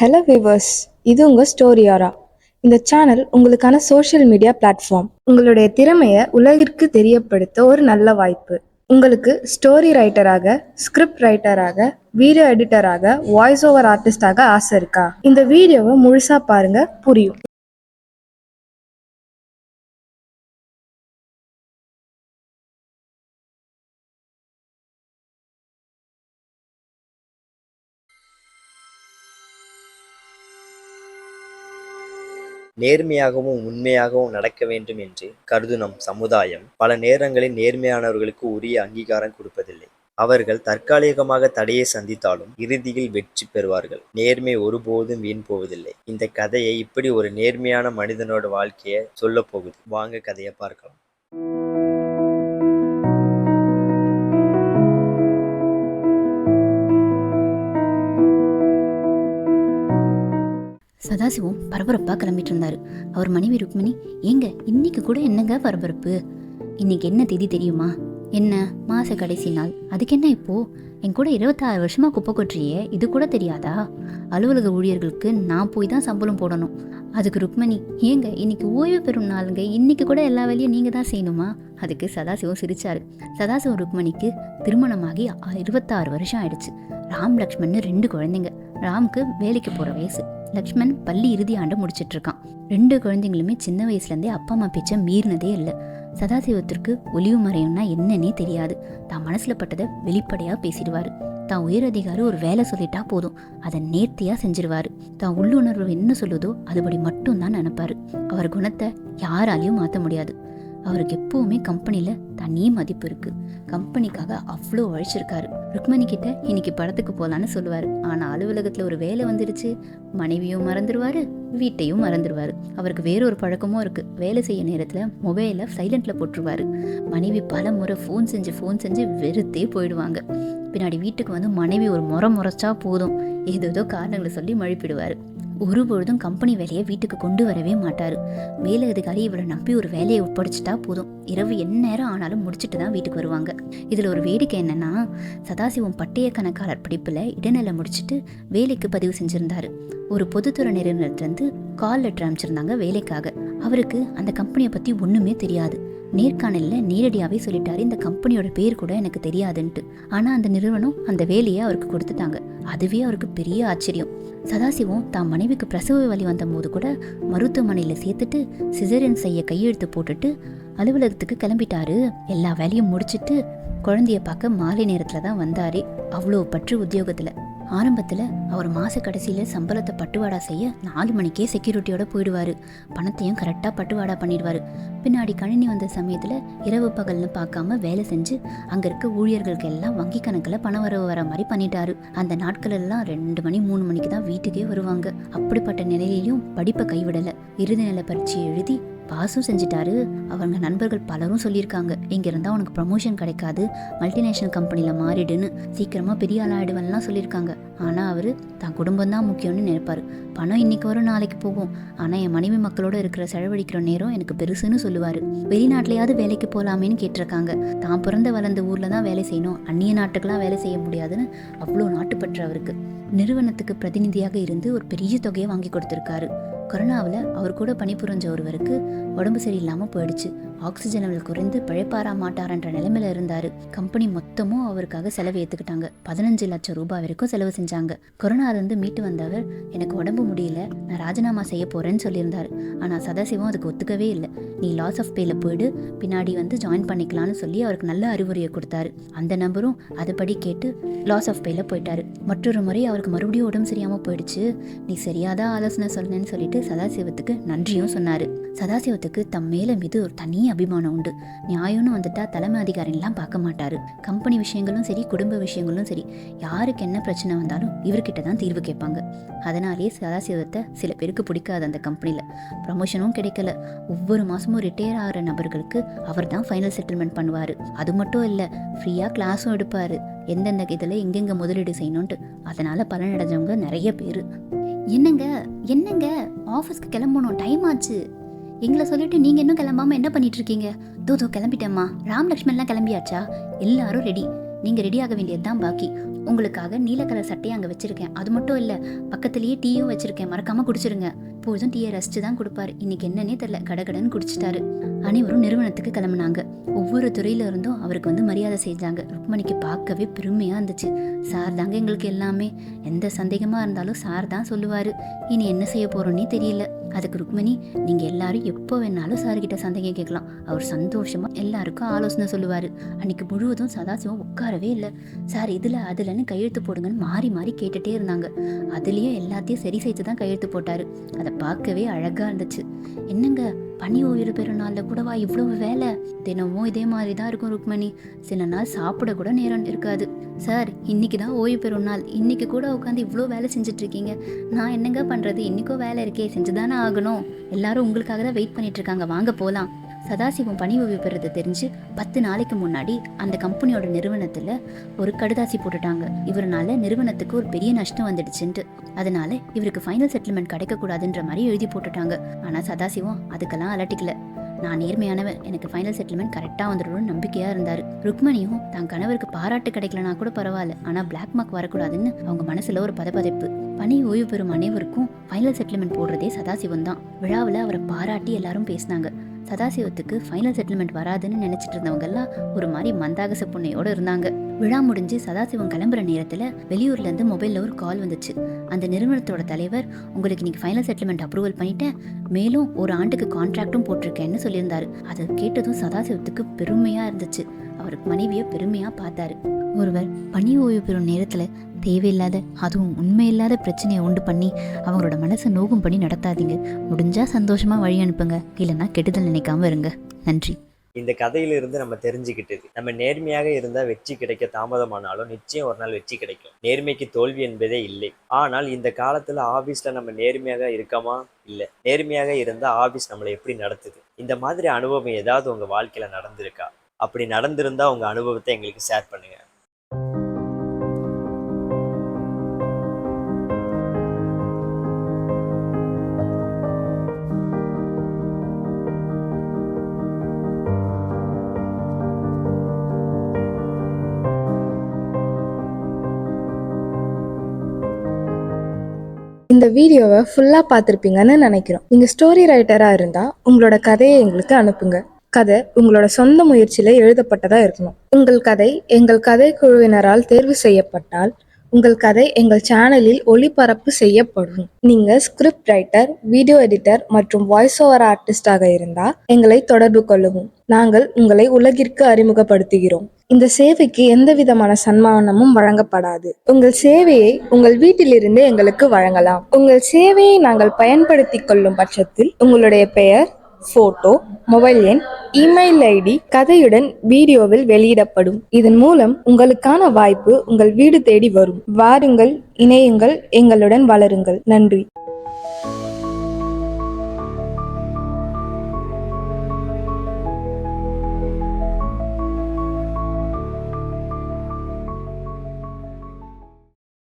Hello viewers இது உங்கள் ஸ்டோரியாரா இந்த சேனல் உங்களுக்கான சோஷியல் மீடியா பிளாட்ஃபார்ம் உங்களுடைய திறமையை உலகிற்கு தெரியப்படுத்த ஒரு நல்ல வாய்ப்பு. உங்களுக்கு ஸ்டோரி ரைட்டராக ஸ்கிரிப்ட் ரைட்டராக வீடியோ எடிட்டராக வாய்ஸ் ஓவர் ஆர்டிஸ்டாக ஆசை இருக்கா? இந்த வீடியோவை முழுசாக பாருங்கள் புரியும். நேர்மையாகவும் உண்மையாகவும் நடக்க வேண்டும் என்று கருதும் நம் சமுதாயம் பல நேரங்களில் நேர்மையானவர்களுக்கு உரிய அங்கீகாரம் கொடுப்பதில்லை. அவர்கள் தற்காலிகமாக தடையை சந்தித்தாலும் இறுதியில் வெற்றி பெறுவார்கள். நேர்மை ஒருபோதும் வீண் போவதில்லை. இந்த கதையை இப்படி ஒரு நேர்மையான மனிதனோட வாழ்க்கையை சொல்ல போகுது. வாங்க கதையை பார்க்கலாம். சதாசிவம் பரபரப்பாக கிளம்பிட்டு இருந்தார் அவர் மனைவி ருக்மிணி ஏங்க இன்னைக்கு கூட என்னங்க பரபரப்பு? இன்னைக்கு என்ன தேதி தெரியுமா? என்ன மாச கடைசி நாள்? அதுக்கு என்ன இப்போ? என் கூட இருபத்தாறு வருஷமா குப்பை கொட்டுறியே இது கூட தெரியாதா? அலுவலக ஊழியர்களுக்கு நான் போய் தான் சம்பளம் போடணும். அதுக்கு ருக்மணி ஏங்க இன்னைக்கு ஓய்வு பெறும் நாளுங்க. இன்னைக்கு கூட எல்லா வேலையும் நீங்க தான் செய்யணுமா? அதுக்கு சதாசிவம் சிரிச்சாரு. சதாசிவம் ருக்மணிக்கு திருமணமாகி இருபத்தாறு வருஷம் ஆயிடுச்சு. ராம் லக்ஷ்மண் ரெண்டு குழந்தைங்க. ராமுக்கு வேலைக்கு போற வயசு. லக்ஷ்மண் பள்ளி இறுதி ஆண்டு முடிச்சிட்டு இருக்கான் ரெண்டு குழந்தைங்களுமே சின்ன வயசுலேருந்தே அப்பா அம்மா பேச்சை மீறினதே இல்லை. சதாசிவத்திற்கு ஒளிவு மறையும்னா என்னன்னே தெரியாது. தான் மனசில் பட்டதை வெளிப்படையாக பேசிடுவாரு. தான் உயர் அதிகாரி ஒரு வேலை சொல்லிட்டா போதும். அதை நேர்த்தியாக செஞ்சிருவாரு. தான் உள்ளுணர்வு என்ன சொல்லுதோ அதுபடி மட்டும்தான் நினைப்பாரு. அவர் குணத்தை யாராலையும் மாற்ற முடியாது. அவருக்கு எப்பவுமே கம்பெனியில் தனி மதிப்பு இருக்கு. கம்பெனிக்காக அவ்வளோ உழைச்சிருக்காரு. ருக்மணி கிட்ட இன்னைக்கு படத்துக்கு போலான்னு சொல்லுவாரு. ஆனா அலுவலகத்துல ஒரு வேலை வந்துடுச்சு மனைவியும் மறந்துடுவாரு வீட்டையும் மறந்துடுவாரு அவருக்கு வேறொரு பழக்கமும் இருக்கு. வேலை செய்ய நேரத்துல மொபைலை சைலண்ட்ல போட்டுருவாரு. மனைவி பல முறை ஃபோன் செஞ்சு ஃபோன் செஞ்சு வெறுத்தே போயிடுவாங்க. பின்னாடி வீட்டுக்கு வந்து மனைவி ஒரு முறை முறைச்சா போதும். ஏதோ காரணங்களை சொல்லி மழுப்பிடுவாரு. ஒரு பொழுதும் கம்பெனி வேலையை வீட்டுக்கு கொண்டு வரவே மாட்டார். மேல அதிகாரி இவரை நம்பி ஒரு வேலையை ஒப்படைச்சிட்டா போதும். இரவு என்ன நேரம் ஆனாலும் முடிச்சுட்டு தான் வீட்டுக்கு வருவாங்க. இதில் ஒரு வேடிக்கை என்னன்னா சதாசிவம் பட்டய கணக்காளர் படிப்பில் இடைநிலை முடிச்சிட்டு வேலைக்கு பதிவு செஞ்சுருந்தார். ஒரு பொதுத்துறை நிறுவனத்திலேருந்து கால் லெட்டர் அனுப்பிச்சிருந்தாங்க வேலைக்காக. அவருக்கு அந்த கம்பெனியை பற்றி ஒன்றுமே தெரியாது. நேர்காணலில் நேரடியாகவே சொல்லிட்டாரு. இந்த கம்பெனியோட பேர் கூட எனக்கு தெரியாதுன்ட்டு. ஆனால் அந்த நிறுவனம் அந்த வேலையை அவருக்கு கொடுத்துட்டாங்க. அதுவே அவருக்கு பெரிய ஆச்சரியம். சதாசிவம் தான் மனைவிக்கு பிரசவ வலி வந்தபோது கூட மருத்துவமனையில் சேர்த்துட்டு சிசேரியன் செய்ய கையெழுத்து போட்டுட்டு அலுவலகத்துக்கு கிளம்பிட்டாரு. எல்லா வேலையும் முடிச்சிட்டு குழந்தைய பார்க்க மாலை நேரத்தில் தான் வந்தார். அவ்வளோ பற்று உத்தியோகத்தில். ஆரம்பத்தில் அவர் மாச கடைசியில் சம்பளத்தை பட்டுவாடா செய்ய நாலு மணிக்கே செக்யூரிட்டியோட போயிடுவார். பணத்தையும் கரெக்டாக பட்டுவாடா பண்ணிடுவார். பின்னாடி கணினி வந்த சமயத்தில் இரவு பகல்னு பார்க்காம வேலை செஞ்சு அங்கே இருக்க ஊழியர்களுக்கு எல்லாம் வங்கி கணக்கில் பணம் வரவு வர மாதிரி பண்ணிட்டாரு. அந்த நாட்கள் எல்லாம் ரெண்டு மணி மூணு மணிக்கு தான் வீட்டுக்கே வருவாங்க. அப்படிப்பட்ட நிலையிலையும் படிப்பை கைவிடலை. இறுதி நிலை பரீட்சை எழுதி பாஸும் செஞ்சிட்டாரு. அவங்க நண்பர்கள் பலரும் சொல்லியிருக்காங்க. இங்க உனக்கு ப்ரமோஷன் கிடைக்காது. மல்டிநேஷனல் கம்பெனியில் மாறிடுன்னு. சீக்கிரமாக பெரிய ஆளாயிடுவன்லாம் சொல்லியிருக்காங்க. ஆனால் அவர் தான் குடும்பம் தான் முக்கியம்னு நினைப்பார். பணம் இன்னைக்கு வரும் நாளைக்கு போகும். ஆனால் என் மனைவி மக்களோட இருக்கிற செலவழிக்கிற நேரம் எனக்கு பெருசுன்னு சொல்லுவார். வெளிநாட்டிலையாவது வேலைக்கு போகலாமேன்னு கேட்டிருக்காங்க. தான் பிறந்த வளர்ந்த ஊரில் தான் வேலை செய்யணும். அந்நிய நாட்டுக்கெல்லாம் வேலை செய்ய முடியாதுன்னு அவ்வளோ நாட்டுப்பற்று அவருக்கு. நிறுவனத்துக்கு பிரதிநிதியாக இருந்து ஒரு பெரிய தொகையை வாங்கி கொடுத்துருக்காரு. கொரோனாவில் அவர் கூட பணிபுரிஞ்ச ஒருவருக்கு உடம்பு சரியில்லாமல் போயிடுச்சு. ஆக்சிஜன் லெவல் குறைந்து பிழைப்பாரா மாட்டாரன்ற நிலைமையில இருந்தார். கம்பெனி மொத்தமும் அவருக்காக செலவு ஏற்றுக்கிட்டாங்க பதினஞ்சு லட்சம் ரூபாய் வரைக்கும் செலவு செஞ்சாங்க. கொரோனாலேருந்து மீட்டு வந்தவர் எனக்கு உடம்பு முடியல. நான் ராஜினாமா செய்ய போகிறேன்னு சொல்லியிருந்தார். ஆனால் சதாசிவம் அதுக்கு ஒத்துக்கவே இல்லை. நீ லாஸ் ஆஃப் பேல போயிடு. பின்னாடி வந்து ஜாயின் பண்ணிக்கலாம்னு சொல்லி அவருக்கு நல்ல அறிவுரையை கொடுத்தாரு. அந்த நம்பரும் அதுபடி கேட்டு லாஸ் ஆஃப் பேல போயிட்டாரு. மற்றொரு முறை அவருக்கு மறுபடியும் உடம்பு சரியாமல் போயிடுச்சு. நீ சரியாதான் ஆலோசனை சொன்னேன்னு சொல்லிட்டு சதாசிவத்துக்கு நன்றியும் சொன்னாரு. சதாசிவத்துக்கு தம் மேல மீது ஒரு தனி அபிமானம் உண்டு. நியாயம்னு வந்துட்டா தலைமை அதிகாரிலாம் பார்க்க மாட்டாரு. கம்பெனி விஷயங்களும் சரி குடும்ப விஷயங்களும் சரி யாருக்கு என்ன பிரச்சனை வந்தாலும் இவர்கிட்ட தான் தீர்வு கேட்பாங்க. அதனாலேயே சதாசிவத்தை சில பேருக்கு பிடிக்காது அந்த கம்பெனியில் ப்ரமோஷனும் கிடைக்கல. ஒவ்வொரு மாதமும் ரிட்டையர் ஆகிற நபர்களுக்கு அவர் தான் ஃபைனல் செட்டில்மெண்ட் பண்ணுவார். அது மட்டும் இல்லை ஃப்ரீயாக கிளாஸும் எடுப்பார். எந்தெந்த இதில் எங்கெங்கே முதலீடு செய்யணுன்ட்டு அதனால் பலனடைஞ்சவங்க நிறைய பேர். என்னங்க என்னங்க? ஆஃபீஸ்க்கு கிளம்பணும் டைம் ஆச்சு. எங்களை சொல்லிட்டு நீங்கள் இன்னும் கிளம்பாம என்ன பண்ணிட்டு இருக்கீங்க? தோ தோ கிளம்பிட்டேம்மா. ராம் லக்ஷ்மண்லாம் கிளம்பியாச்சா? எல்லாரும் ரெடி நீங்கள் ரெடி ஆக வேண்டியது தான் பாக்கி. உங்களுக்காக நீல கலர் சட்டையை அங்கே வச்சிருக்கேன். அது மட்டும் இல்லை பக்கத்துலேயே டீயும் வச்சிருக்கேன். மறக்காம குடிச்சிருங்க. போதும் டீயை ரசிச்சு தான் கொடுப்பாரு. இன்னைக்கு என்னன்னே தெரில கடகடன்னு குடிச்சிட்டாரு. அனைவரும் நிறுவனத்துக்கு கிளம்புனாங்க. ஒவ்வொரு துறையில இருந்தும் அவருக்கு வந்து மரியாதை செஞ்சாங்க. ருக்மணிக்கு பார்க்கவே பெருமையா இருந்துச்சு. சார் தாங்க எங்களுக்கு எல்லாமே. எந்த சந்தேகமா இருந்தாலும் சார் தான் சொல்லுவாரு. இனி என்ன செய்ய போறோன்னே தெரியல. அதுக்கு ருக்மணி நீங்கள் எல்லாரும் எப்போ வேணாலும் சார்கிட்ட சந்தேகம் கேட்கலாம். அவர் சந்தோஷமாக எல்லாருக்கும் ஆலோசனை சொல்லுவார். அன்னைக்கு முழுவதும் சதாசிவம் உட்காரவே இல்லை. சார் இதில் அதுலன்னு கையெழுத்து போடுங்கன்னு மாறி மாறி கேட்டுட்டே இருந்தாங்க. அதுலேயும் எல்லாத்தையும் சரி செய்து தான் கையெழுத்து போட்டார். அதை பார்க்கவே அழகாக இருந்துச்சு. என்னங்க பனி ஓய்வு பெருநாள்ல கூடவா இவ்வளவு வேலை. தினமும் இதே மாதிரி தான் இருக்கும் ருக்மணி. சில நாள் சாப்பிட கூட நேரம் இருக்காது. சார் இன்னைக்கு தான் ஓய்வு பெறும் நாள். இன்னைக்கு கூட உட்காந்து இவ்வளோ வேலை செஞ்சிட்ருக்கீங்க. நான் என்னங்க பண்ணுறது இன்றைக்கோ வேலை இருக்கே செஞ்சுதானே ஆகணும். எல்லாரும் உங்களுக்காக தான் வெயிட் பண்ணிட்டு இருக்காங்க வாங்க போகலாம் சதாசிவம் பணி ஓய்வு பெறது தெரிஞ்சு பத்து நாளைக்கு முன்னாடி அந்த கம்பெனியோட நிறுவனத்தில் ஒரு கடுதாசி போட்டுட்டாங்க. இவரனால நிறுவனத்துக்கு ஒரு பெரிய நஷ்டம் வந்துடுச்சுன்ட்டு. அதனால இவருக்கு ஃபைனல் செட்டில்மெண்ட் கிடைக்கக்கூடாதுன்ற மாதிரி எழுதி போட்டுட்டாங்க. ஆனால் சதாசிவம் அதுக்கெல்லாம் அலட்டிக்கல. நான் நேர்மையானவன். எனக்கு ஃபைனல் செட்டில்மெண்ட் கரெக்டாக வந்துடும் நம்பிக்கையாக இருந்தார். ருக்மணியும் தன் கணவருக்கு பாராட்டு கிடைக்கலனா கூட பரவாயில்ல. ஆனால் பிளாக் மார்க் வரக்கூடாதுன்னு அவங்க மனசில் ஒரு பதபதைப்பு. பணி ஓய்வு பெறும் அனைவருக்கும் ஃபைனல் செட்டில்மெண்ட் போடுறதே சதாசிவம் தான் விழாவில் அவரை பாராட்டி எல்லாரும் பேசினாங்க. சதாசிவத்துக்கு ஃபைனல் செட்டில்மெண்ட் வராதுன்னு நினைச்சிட்டு இருந்தவங்கெல்லாம் ஒரு மாதிரி மந்தாகச புண்ணையோடு இருந்தாங்க. விழா முடிஞ்சு சதாசிவம் கிளம்புற நேரத்தில் வெளியூர்லேருந்து மொபைலில் ஒரு கால் வந்துச்சு. அந்த நிறுவனத்தோட தலைவர் உங்களுக்கு இன்னைக்கு ஃபைனல் செட்டில்மெண்ட் அப்ரூவல் பண்ணிட்டேன். மேலும் ஒரு ஆண்டுக்கு கான்ட்ராக்டும் போட்டிருக்கேன்னு சொல்லியிருந்தாரு. அதை கேட்டதும் சதாசிவத்துக்கு பெருமையாக இருந்துச்சு. அவருக்கு மனைவியை பெருமையாக பார்த்தாரு. ஒருவர் பணி ஓய்வு பெறும் நேரத்தில் தேவையில்லாத அதுவும் உண்மையில்லாத பிரச்சனையை உண்டு பண்ணி அவங்களோட மனசை நோகும்படி நடத்தாதீங்க. முடிஞ்சா சந்தோஷமா வழி அனுப்புங்க. இல்லைன்னா கெடுதல் நினைக்காம இருங்க. நன்றி. இந்த கதையிலிருந்து நம்ம தெரிஞ்சுக்கிட்டது நம்ம நேர்மையாக இருந்தால் வெற்றி கிடைக்க தாமதமானாலும் நிச்சயம் ஒரு நாள் வெற்றி கிடைக்கும். நேர்மைக்கு தோல்வி என்பதே இல்லை. ஆனால் இந்த காலத்தில் ஆஃபீஸில் நம்ம நேர்மையாக இருக்கமா? இல்லை. நேர்மையாக இருந்தால் ஆபீஸ் நம்மளை எப்படி நடத்துது? இந்த மாதிரி அனுபவம் ஏதாவது உங்கள் வாழ்க்கையில் நடந்திருக்கா? அப்படி நடந்திருந்தால் உங்கள் அனுபவத்தை எங்களுக்கு ஷேர் பண்ணுங்கள் இந்த வீடியோவை ஃபுல்லாக பார்த்துருப்பீங்கன்னு நினைக்கிறோம். நீங்கள் ஸ்டோரி ரைட்டராக இருந்தால் உங்களோட கதையை எங்களுக்கு அனுப்புங்க. கதை உங்களோட சொந்த முயற்சியில் எழுதப்பட்டதாக இருக்கணும். உங்கள் கதை எங்கள் கதை குழுவினரால் தேர்வு செய்யப்பட்டால் உங்கள் கதை எங்கள் சேனலில் ஒளிபரப்பு செய்யப்படும். நீங்கள் ஸ்கிரிப்ட் ரைட்டர் வீடியோ எடிட்டர் மற்றும் வாய்ஸ் ஓவர் ஆர்டிஸ்டாக இருந்தால் எங்களை தொடர்பு கொள்ளவும். நாங்கள் உங்களை உலகிற்கு அறிமுகப்படுத்துகிறோம். இந்த சேவைக்கு எந்த விதமான சன்மானமும் வழங்கப்படாது. உங்கள் சேவையை உங்கள் வீட்டிலிருந்தே எங்களுக்கு வழங்கலாம். உங்கள் சேவையை நாங்கள் பயன்படுத்திக் கொள்ளும் பட்சத்தில் உங்களுடைய பெயர் போட்டோ மொபைல் எண் இமெயில் ஐடி கதையுடன் வீடியோவில் வெளியிடப்படும். இதன் மூலம் உங்களுக்கான வாய்ப்பு உங்கள் வீடு தேடி வரும். வாருங்கள் இணையுங்கள் எங்களுடன் வளருங்கள். நன்றி.